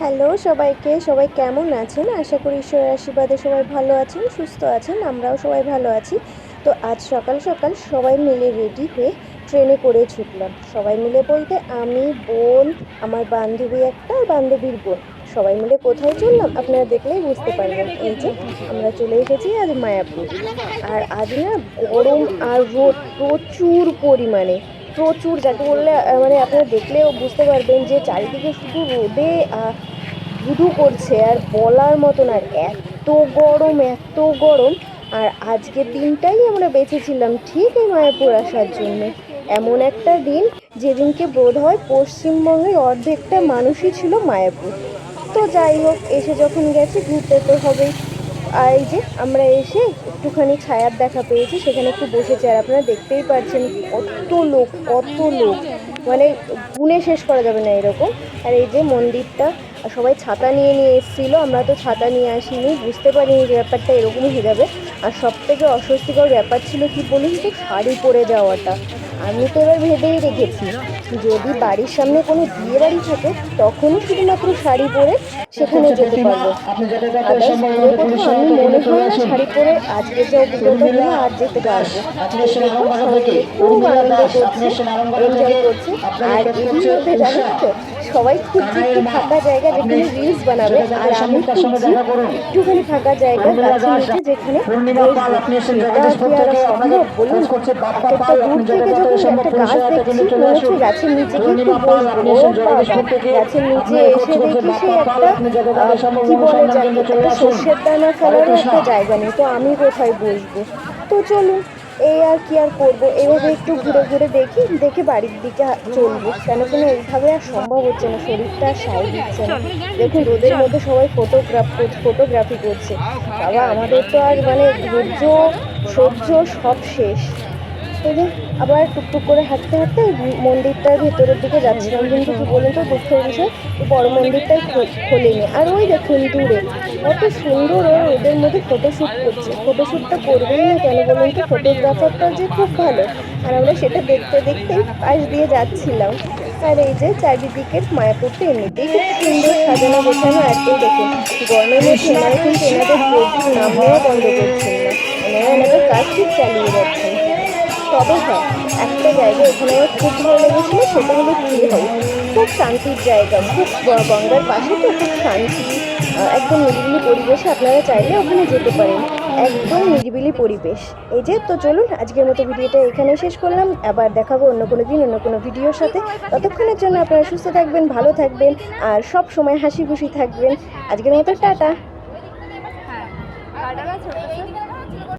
Hello সবাইকে, সবাই কেমন আছেন? আশা করি ঈশ্বরের আশীর্বাদে সবাই ভালো আছেন, সুস্থ আছেন, আমরাও সবাই ভালো আছি। তো আজ সকাল সকাল সবাই মিলে রেডি হয়ে ট্রেনে করে ছুটলাম। সবাই মিলে বলতে আমি, বোন, আমার বান্ধবী একটা আর বান্ধবীর বোন। সবাই মিলে কোথায় চললাম আপনারা দেখলেই বুঝতে পারবেন। এই যে আমরা চলে এসেছি আজ মায়াপুর। আর আজ না গরম আর রোদ প্রচুর পরিমাণে। প্রচুর যাকে বললে মানে আপনারা দেখলেও বুঝতে পারবেন যে চারিদিকে শুধু রোদে ধুধু করছে আর বলার মতন আর এত গরম এত গরম। আর আজকের দিনটাই আমরা বেঁচেছিলাম ঠিক এই মায়াপুর আসার জন্য। এমন একটা দিন যেদিনকে বোধ হয় পশ্চিমবঙ্গের অর্ধেকটা মানুষই ছিল মায়াপুর। তো যাই হোক, এসে যখন গেছে, ঘুরতে তো হবেই। আর এই যে আমরা এসে একটুখানি ছায়ার দেখা পেয়েছি, সেখানে একটু বসেছি আর আপনারা দেখতেই পাচ্ছেন কত লোক কত লোক। মানে গুনে শেষ করা যাবে না এরকম। আর এই যে মন্দিরটা সবাই ছাতা নিয়ে নিয়ে এসেছিল আমরা তো ছাতা নিয়ে আসিনি বুঝতে পারিনি যে ব্যাপারটা এরকম হয়ে যাবে। আর সব থেকে অস্বস্তিকর ব্যাপার ছিল কি বলুন তো শাড়ি পরে যাওয়াটা। আমি তো এবার ভেবেই রেখেছি যদি বাড়ির সামনে কোনো বিয়ে বাড়ি থাকে তখনই শুধুমাত্র শাড়ি পরে সেখানে যেতে পারব। আপনি যেতে Others আমি মনে হয় না শাড়ি পরে আজকে যে অভিজ্ঞতা হলো আর যেতে পারব। খুব আনন্দ করছে। এনজয় করছে আর এর হচ্ছে মধ্যে জানেন তো সবাই খুঁজছে একটু ফাঁকা জায়গা যেখানে রিলস বানাবে আর আমি খুঁজছি। একটুখানি ফাঁকা জায়গা উর্মিলা গাছের নিচে যেখানে বলুন। একটা দূর থেকে যখন একটা গাছ দেখছি মনে হচ্ছে গাছের নিচে গাছের নিচে এসে দেখি সে একটা কি বলে একটা দানা ফেলারও একটা জায়গা নেই তো আমি কোথায় বসবো? তো চলুন এই আর কি আর করব? এইভাবে একটু ঘুরে ঘুরে দেখি দেখে বাড়ির দিকে চলবো। কেন কেন এইভাবে আর সম্ভব হচ্ছে না শরীরটা আর সাই দিচ্ছে না। দেখুন রোদের মধ্যে সবাই ফটোগ্রাফ ফটোগ্রাফি করছে। বাবা আমাদের তো আর মানে ধৈর্য সহ্য সব শেষ। যে আবার টুকটুক করে হাঁটতে হাঁটতে মন্দিরটার ভেতরের দিকে যাচ্ছিলাম। কিন্তু কি বলুন তো, দুঃখের বিষয় বড় মন্দিরটাই খোলেনি। আর ওই দেখুন দূরে, কত সুন্দর ওর ওদের মধ্যে ফটোশ্যুট করছে। ফটোশ্যুটটা করবেই না কেন বলুন তো? ফটোগ্রাফারটা যে খুব ভালো। আর আমরা সেটা দেখতে দেখতে পাশ দিয়ে যাচ্ছিলাম। আর এই যে চারিদিকের মায়াপুরটা এমনিতেই খুব সুন্দর সাজানো গোছানো এই দেখুন। গরমের সময় কিন্তু এনাদের নাম নেওয়া বন্ধ করছেন না। এনারা ওনাদের কাজ ঠিক চালিয়ে যাচ্ছেন। তবে হ্যাঁ একটা জায়গা এখানে আমার খুব ভালো লেগেছিলো, সেটা হলো ট্রি হাউস খুব শান্তির জায়গা, খুব গঙ্গার পাশে তো খুব শান্তি একদম নিরিবিলি পরিবেশে আপনারা চাইলে ওখানে যেতে পারেন। একদম নিরিবিলি পরিবেশ। এই যে, তো চলুন আজকের মতো ভিডিওটা এখানে শেষ করলাম। আবার দেখাবো অন্য কোনো দিন, অন্য কোনো ভিডিওর সাথে। ততক্ষণের জন্য আপনারা সুস্থ থাকবেন, ভালো থাকবেন, আর সব সময় হাসি খুশি থাকবেন। আজকের মতো টাটা।